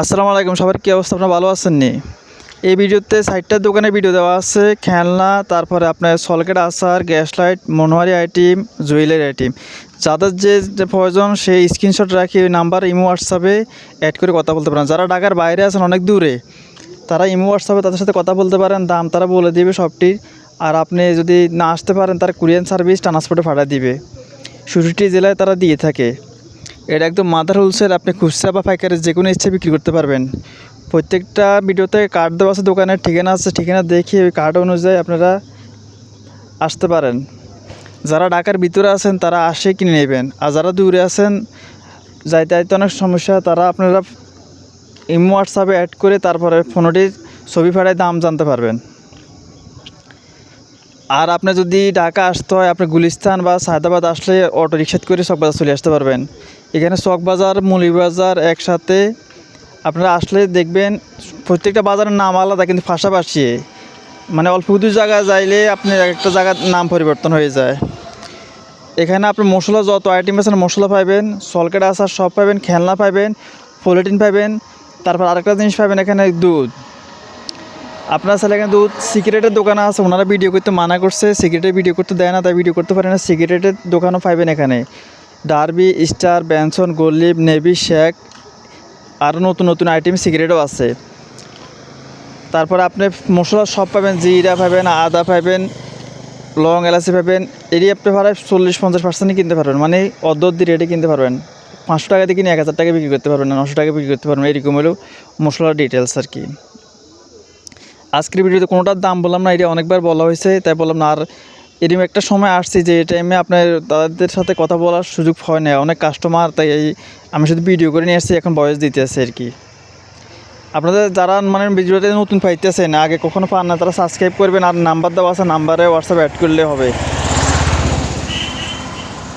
আসসালামু আলাইকুম, সবার কী অবস্থা? আপনার ভালো আছেন নি? এই ভিডিওতে সাইটটার দোকানে ভিডিও দেওয়া আছে, খেলনা, তারপরে আপনার সলকেট আসার গ্যাস লাইট মনোহারি আইটেম, জুয়েলারি আইটেম। যাদের যে প্রয়োজন, সেই স্ক্রিনশট রাখি, ওই নাম্বার, ইমো, হোয়াটসঅ্যাপে অ্যাড করে কথা বলতে পারেন। যারা ঢাকার বাইরে আছেন, অনেক দূরে, তারা ইমো, হোয়াটসঅ্যাপে তাদের সাথে কথা বলতে পারেন, দাম তারা বলে দিবে সবটির। আর আপনি যদি না আসতে পারেন, তার কুরিয়ান সার্ভিস, ট্রান্সপোর্টে পাঠিয়ে দিবে। ষষ্ঠটি জেলায় তারা দিয়ে থাকে। এটা একদম মাদার হোলসেল, আপনি খুচরা বা পাইকারি যে কোনো ইচ্ছে বিক্রি করতে পারবেন। প্রত্যেকটা ভিডিওতে কার্ড দেওয়া আছে, দোকানের ঠিকানা আছে, ঠিকানা দেখে ওই কার্ড অনুযায়ী আপনারা আসতে পারেন। যারা ঢাকার ভিতরে আছেন, তারা আসে কিনে নেবেন। আর যারা দূরে আছেন যাইতে যাইতে অনেক সমস্যা, তারা আপনারা ইমো, হোয়াটসঅ্যাপে অ্যাড করে তারপরে ফোনটির ছবি ফাড়ায় দাম জানতে পারবেন। আর আপনি যদি ঢাকা আসতে হয়, আপনি গুলিস্তান বা সায়দাবাদ আসলে অটো রিক্সাত করে চকবাজার চলে আসতে পারবেন। এখানে চকবাজার মুলিবাজার একসাথে। আপনারা আসলে দেখবেন প্রত্যেকটা বাজারের নাম আলাদা, কিন্তু পাশাপাশি মানে অল্প কিছু জায়গায় যাইলে আপনি একটা জায়গার নাম পরিবর্তন হয়ে যায়। এখানে আপনি মশলা যত আইটেম আছে, মশলা পাইবেন, সলকেট আচার সব পাবেন খেলনা পাবেন পলিটিন পাবেন তারপর আরেকটা জিনিস পাবেন এখানে দুধ। আপনার ছেলে এখানে দুধ সিগারেটের দোকান আছে, ওনারা ভিডিও করতে মানা করছে, সিগারেটের ভিডিও করতে দেয় না, তাই ভিডিও করতে পারে না, সিগারেটের দোকানও পাইবেন এখানে। ডারবি, স্টার, ব্যানসন গোলিপ নেভি শেক আরও নতুন নতুন আইটেম, সিগারেটও আছে। তারপর আপনি মশলা সব পাবেন, জিরা পাবেন, আদা পাবেন, লং এলাচি পাবেন, এরই আপনি ভাড়ায় চল্লিশ, পঞ্চাশ পার্সেন্টই কিনতে পারবেন। মানে অর্ধি রেটে কিনতে পারবেন। পাঁচশো টাকা দিয়ে কিনে এক হাজার টাকা বিক্রি করতে পারবেন না, নশো টাকা বিক্রি করতে পারবেন এরকম হলেও মশলার ডিটেলস আর কি। আজকের ভিডিওতে কোনোটার দাম বললাম না, এটা অনেকবার বলা হয়েছে, তাই বললাম না, আর এরকম একটা সময় আসছি যে এই টাইমে আপনার তাদের সাথে কথা বলার সুযোগ হয় না অনেক কাস্টমার তাই এই আমি শুধু ভিডিও করে নিয়ে আসছি, এখন বয়স দিতে আছে আর কি। আপনাদের যারা মানে ভিডিওতে নতুন পাইতেছেন, আগে কখনো পান না, তারা সাবস্ক্রাইব করবেন, আর নাম্বার দেওয়া আছে নাম্বারে হোয়াটসঅ্যাপ অ্যাড করলে হবে।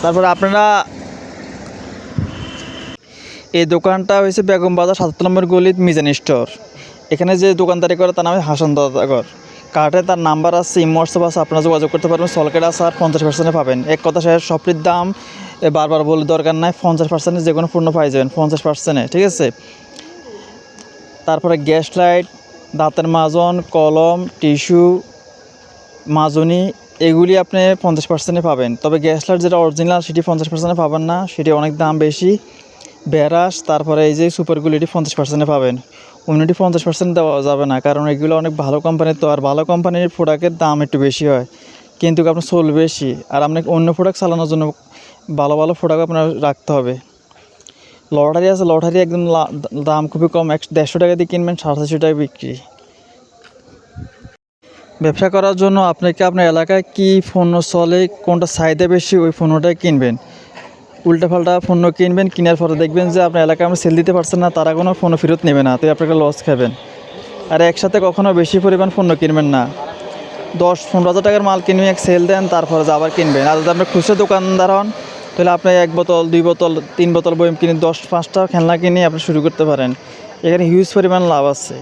তারপরে আপনারা এই দোকানটা হয়েছে বেগম বাজার সাতাত্তর নম্বর গলিত মিজান স্টোর এখানে যে দোকানদারি করে, তার নাম হাসান দাদাগর। কার্ডে তার নাম্বার আছে, ইমো, হোয়াটসঅ্যাপ আছে, আপনারা যোগাযোগ করতে পারবেন। সলকেট আর পঞ্চাশ পার্সেন্টে পাবেন। এক কথা শেষ সবটির দাম বারবার বলে দরকার নাই, পঞ্চাশ পার্সেন্টে যে কোনো পণ্য পাই যাবেন, পঞ্চাশ পার্সেন্টে ঠিক আছে? তারপরে গ্যাস লাইট, দাঁতের মাজন, কলম, টিস্যু, মাজনি, এগুলি আপনি পঞ্চাশ পার্সেন্টে পাবেন। তবে গ্যাস লাইট যেটা অরিজিনাল সেটি পঞ্চাশ পার্সেন্টে পাবেন না, সেটি অনেক দাম বেশি। ব্যারাস, তারপরে এই যে সুপারগুলো এটি পঞ্চাশ পার্সেন্টে পাবেন। অন্যটি পঞ্চাশ পার্সেন্ট দেওয়া যাবে না, কারণ এগুলো অনেক ভালো কোম্পানির তো, আর ভালো কোম্পানির প্রোডাক্টের দাম একটু বেশি হয়। কিন্তু আপনার সোল বেশি, আর আপনাকে অন্য প্রোডাক্ট চালানোর জন্য ভালো ভালো প্রোডাক্ট আপনার রাখতে হবে। লটারি আছে, লটারি একদম দাম খুবই কম, একশো, দেড়শো টাকা দিয়ে কিনবেন চারশো টাকা বিক্রি। ব্যবসা করার জন্য আপনাকে আপনার এলাকায় কী পণ্য চলে, কোনটা চাহিদা বেশি, ওই পণ্যটাই কিনবেন। উল্টাপাল্টা পণ্য কিনবেন, কেনার পরে দেখবেন যে আপনার এলাকায় আমরা সেল দিতে পারছেন না, তারা কোনো পণ্য ফেরত নেবে না, তাই আপনাকে লস খাবেন। আর একসাথে কখনও বেশি পরিমাণ পণ্য কিনবেন না। দশ, পনেরো হাজার টাকার মাল কিনবেন এক সেল দেন, তারপরে আবার কিনবেন। আর যদি আপনার খুচরো দোকানদার হন, তাহলে আপনি এক বোতল, দুই বোতল, তিন বোতল বইম কিনে দশ, পাঁচটা খেলনা কিনে আপনি শুরু করতে পারেন। এখানে হিউজ পরিমাণ লাভ আছে।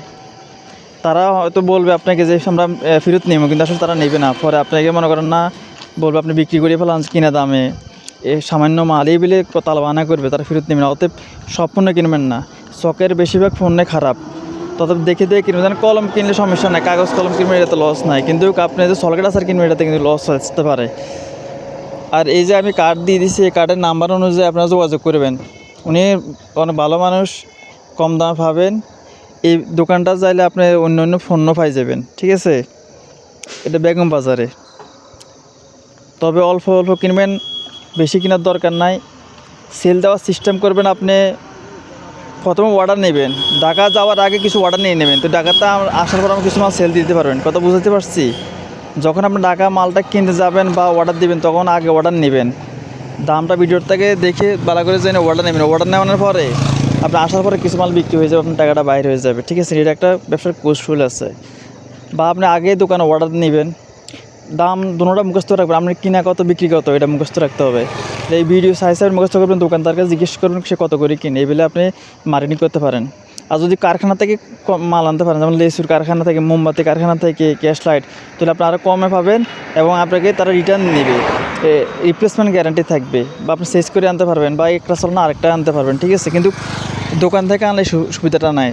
তারা হয়তো বলবে আপনাকে যে আমরা ফেরত নেব, কিন্তু আসলে তারা নেবে না। পরে আপনাকে মনে করেন, না, বলবে আপনি বিক্রি করে ফেলান, কিনা দামে। এ সামান্য মালই বিলে তালবানা করবে, তারা ফেরত নেবে না। অতএব সব পণ্য কিনবেন না। শখের বেশিরভাগ ফোনে খারাপ। তত দেখে দেখে কিনবেন। যেন কলম কিনলে সমস্যা নাই, কাগজ কলম কিনবেন, এটাতে লস নাই। কিন্তু আপনি যে সলকেট আসার কিনবেন, এটাতে কিন্তু লস আসতে পারে। আর এই যে আমি কার্ড দিয়ে দিছি, এই কার্ডের নাম্বার অনুযায়ী আপনারা যোগাযোগ করবেন। উনি অনেক ভালো মানুষ, কম দামে পাবেন। এই দোকানটা চাইলে আপনি অন্য অন্য পণ্য পাই যাবেন, ঠিক আছে? এটা বেগম বাজারে। তবে অল্প অল্প কিনবেন বেশি কেনার দরকার নাই। সেল দেওয়ার সিস্টেম করবেন আপনি। প্রথমে অর্ডার নেবেন। ঢাকা যাওয়ার আগে কিছু অর্ডার নিয়ে নেবেন। তো ঢাকাতে আসার পর আমার কিছু মাল সেল দিতে পারবেন। কথা বুঝতে পারছি? যখন আপনি ঢাকা মালটা কিনতে যাবেন বা অর্ডার দিবেন, তখন আগে অর্ডার নেবেন। দামটা ভিডিওর থেকে দেখে বালা করে জেনে অর্ডার নেবেন। অর্ডার নেওয়ানোর পরে আপনি আসার পরে কিছু মাল বিক্রি হয়ে যাবে, আপনার টাকাটা বাইরে হয়ে যাবে। ঠিক আছে? এটা একটা ব্যবসার কৌশল আছে। বা আপনি আগে দোকানে অর্ডার নেবেন। দাম দুটোটা মুখস্থ রাখবেন। আপনি কিনা কত, বিক্রি কত, এটা মুখস্থ রাখতে হবে। এই ভিডিও সাইজ সাইজ মুখস্থ করবেন, দোকানদারকে জিজ্ঞেস করবেন সে কত করে কিনে। এই আপনি মার্কেটিং করতে পারেন। আর যদি কারখানা থেকে মাল আনতে পারেন, যেমন লেসুর কারখানা থেকে, মোমবাতি কারখানা থেকে ক্যাশ লাইট, তাহলে আপনি আরও কমে পাবেন এবং আপনাকে তারা রিটার্ন নেবে। রিপ্লেসমেন্ট গ্যারান্টি থাকবে বা আপনি সেচ করে আনতে পারবেন বা একটা চল না আরেকটা আনতে পারবেন, ঠিক আছে? কিন্তু দোকান থেকে আনলে সুবিধাটা নাই।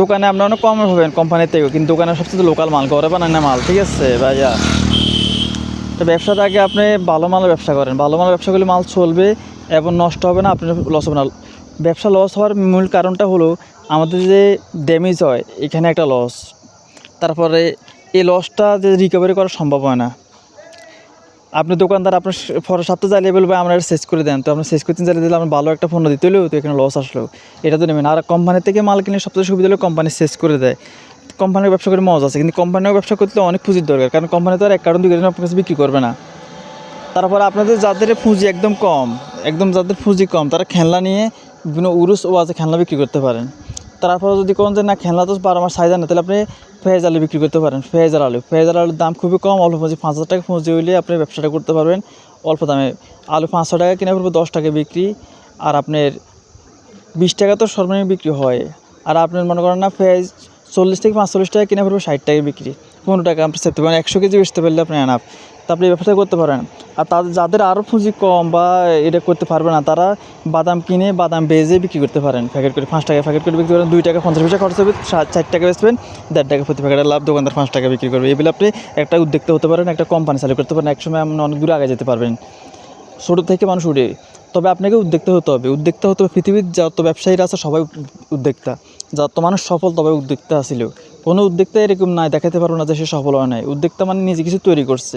দোকানে আপনারা অনেক কমে পাবেন কোম্পানির থেকেও, কিন্তু দোকানে সবচেয়ে লোকাল মাল, ঘরে বানায় না মাল, ঠিক আছে, ভাইয়া? তো ব্যবসার আগে আপনি ভালো মালের ব্যবসা করেন। ভালো মালের ব্যবসা করলে মাল চলবে এবং নষ্ট হবে না, আপনার লস হবে না। ব্যবসা লস হওয়ার মূল কারণটা হলো আমাদের যে ড্যামেজ হয়, এখানে একটা লস তারপরে এই লসটা যে রিকভারি করা সম্ভব হয় না। আপনি দোকানদার, আপনার পরের সপ্তাহে চালিয়ে বলবে, আমরা শেষ করে দেন। তো আপনি শেষ করতে চালিয়ে দিলে আপনার ভালো একটা পণ্য দিতে হলেও তো এখানে লস আসলো। এটা তো নেবেন। আর কোম্পানি থেকে মাল কিনে সবচেয়ে সুবিধা হলো কোম্পানি শেষ করে দেয়। কোম্পানির ব্যবসা করে মজা আছে, কিন্তু কোম্পানির ব্যবসা করতে অনেক পুঁজির দরকার, কারণ কোম্পানি তো আর এক কারণ দুই কারণে আপনার কাছে বিক্রি করবে না। তারপর আপনাদের যাদের পুঁজি একদম কম, একদম যাদের পুঁজি কম, তারা খেলনা নিয়ে বিভিন্ন উরুস ও আছে খেলনা বিক্রি করতে পারেন। তারপর যদি কোন যে, না, খেলনা তো বারো মাস সাইজ না তাহলে আপনি পেঁয়াজ আলু বিক্রি করতে পারেন। ফেজার আলু ফেজার আলুর দাম খুবই কম, অল্প পুঁজি পাঁচ হাজার টাকা পুঁজি হইলে আপনি ব্যবসাটা করতে পারবেন। অল্প দামে আলু পাঁচশো টাকা কিনে পড়বে দশ টাকা বিক্রি। আর আপনার বিশ টাকা তো সর্বনিম্ন বিক্রি হয়। আর আপনার মনে করেন না ফেজ চল্লিশ থেকে পাঁচচল্লিশ টাকা কিনে পড়বে ষাট টাকা বিক্রি। পনেরো টাকা আপনি সেরতে পারেন একশো কেজি বেচতে পারলে আপনি আনাপ তা আপনি এই ব্যবসা করতে পারেন। আর তাদের, যাদের আরও পুঁজি কম বা এটা করতে পারবে না, তারা বাদাম কিনে বাদাম বেজে বিক্রি করতে পারেন। প্যাকেট করে পাঁচ টাকা প্যাকেট করে বিক্রি করেন, দুই টাকা পঞ্চাশ পয়সা খরচ হবে চার টাকা বেচবেন, দেড় টাকা প্রতি প্যাকেটের লাভ দোকানদার পাঁচ টাকা বিক্রি করবে। এগুলো আপনি একটা উদ্যোক্তা হতে পারেন, একটা কোম্পানি চালু করতে পারেন, একসময় আপনি অনেক দূরে আগে যেতে পারবেন। ছোটো থেকে মানুষ উঠে তবে আপনাকে উদ্যোক্তা হতে হবে। উদ্যোক্তা হতে হবে পৃথিবীর যত ব্যবসায়ীরা আছে, সবাই উদ্যোক্তা। যত মানুষ সফল, তবে উদ্যোক্তা ছিল কোনো উদ্যোক্তা এরকম নাই দেখাতে পারব না যে সে সফল হয় নাই। উদ্যোক্তা মানে নিজে কিছু তৈরি করছে।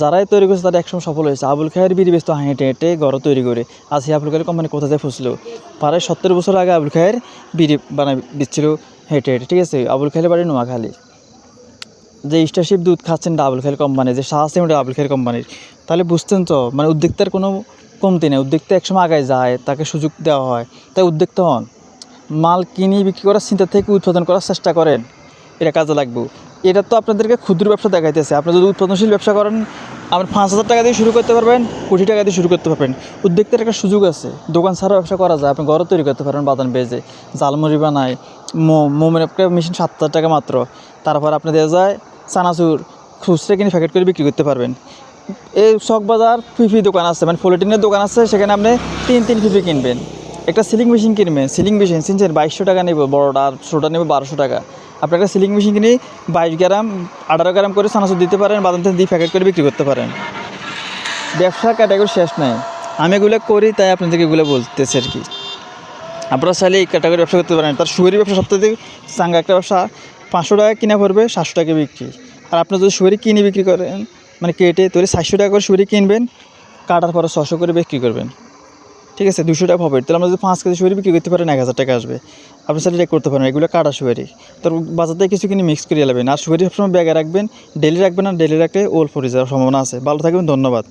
যারাই তৈরি করছে, তারা একসময় সফল হয়েছে। আবুল খায়ের বিড়ি ব্যস্ত হেঁটে হেঁটে ঘর তৈরি করে। আজ সেই আবুল খায়ের কোম্পানি কোথায় ফুসলো প্রায় সত্তর বছর আগে আবুল খায়ের বিড়ি বানাই দিচ্ছিল হেঁটে হেঁটে, ঠিক আছে? আবুল খায়ের বাড়ি নোয়াখালী। যে স্টারশিপ দুধ খাচ্ছেন ডাবল খেল কোম্পানি যে শাহ আছে ডাবল খেল কোম্পানির তাহলে বুঝতেন তো মানে উদ্যোক্তার কোনো কমতি নেই, উদ্যোক্তা একসময় আগায় যায়, তাকে সুযোগ দেওয়া হয়। তাই উদ্যোক্তা হন। মাল কিনে বিক্রি করার চিন্তা থেকে উৎপাদন করার চেষ্টা করেন। এটা কাজে লাগবে। এটা তো আপনাদেরকে ক্ষুদ্র ব্যবসা দেখাইতেছে। আপনি যদি উৎপাদনশীল ব্যবসা করেন আপনি পাঁচ হাজার টাকা দিয়ে শুরু করতে পারবেন, কোটি টাকা দিয়ে শুরু করতে পারবেন। উদ্যোক্তার একটা সুযোগ আছে। দোকান ছাড়া ব্যবসা করা যায়। আপনি ঘরে তৈরি করতে পারেন বাদাম বেজে। জালমুড়ি বানায়। মোমের মেশিন সাত হাজার টাকা মাত্র। তারপর আপনি দেওয়া যায় চানাচুর। খুচরা কিনে প্যাকেট করে বিক্রি করতে পারবেন। এই শখ বাজার ফিফি দোকান আছে মানে পলিটিনের দোকান আছে, সেখানে আপনি তিন তিন ফিফি কিনবেন। একটা সিলিং মেশিন কিনবেন, সিলিং মেশিন চিনছেন বাইশশো টাকা নেব, বড়টা আর ছোটোটা নেবে বারোশো টাকা। আপনি একটা সিলিং মেশিন কিনে বাইশ গ্রাম, আঠারো গ্রাম করে চানাচুর দিতে পারেন, বাদাম তেল দিয়ে প্যাকেট করে বিক্রি করতে পারেন। ব্যবসা ক্যাটাগরি শেষ নাই। আমি এগুলো করি, তাই আপনাদেরকে এগুলো বলতেছি আর কি। আপনারা চাইলে এই ক্যাটাগরি ব্যবসা করতে পারেন। তার সুগারি ব্যবসা সবথেকে চাঙ্গা একটা ব্যবসা। পাঁচশো টাকা কিনা পড়বে, সাতশো টাকা বিক্রি। আর আপনার যদি সুগারি কিনে বিক্রি করেন মানে কেটে তৈরি সাতশো টাকা করে সুগারি কিনবেন, কাটার পরে ছশো করে বিক্রি করবেন। ঠিক আছে, দুশো টাকা প্রফিট তাহলে আমরা যদি পাঁচ কেজি সুগারি বিক্রি করতে পারেন এক হাজার টাকা আসবে। আপনি সেটা রেক করতে পারেন, এগুলো কাটা সুয়ারি তো বাজার থেকে কিছু কিনে মিক্স করে নেবেন আর সুগারি সবসময় ব্যাগে রাখবেন ডেলি রাখবেন আর ডেলি রাখলে ওল পড়ে যাওয়ার সম্ভাবনা আছে। ভালো থাকবেন, ধন্যবাদ।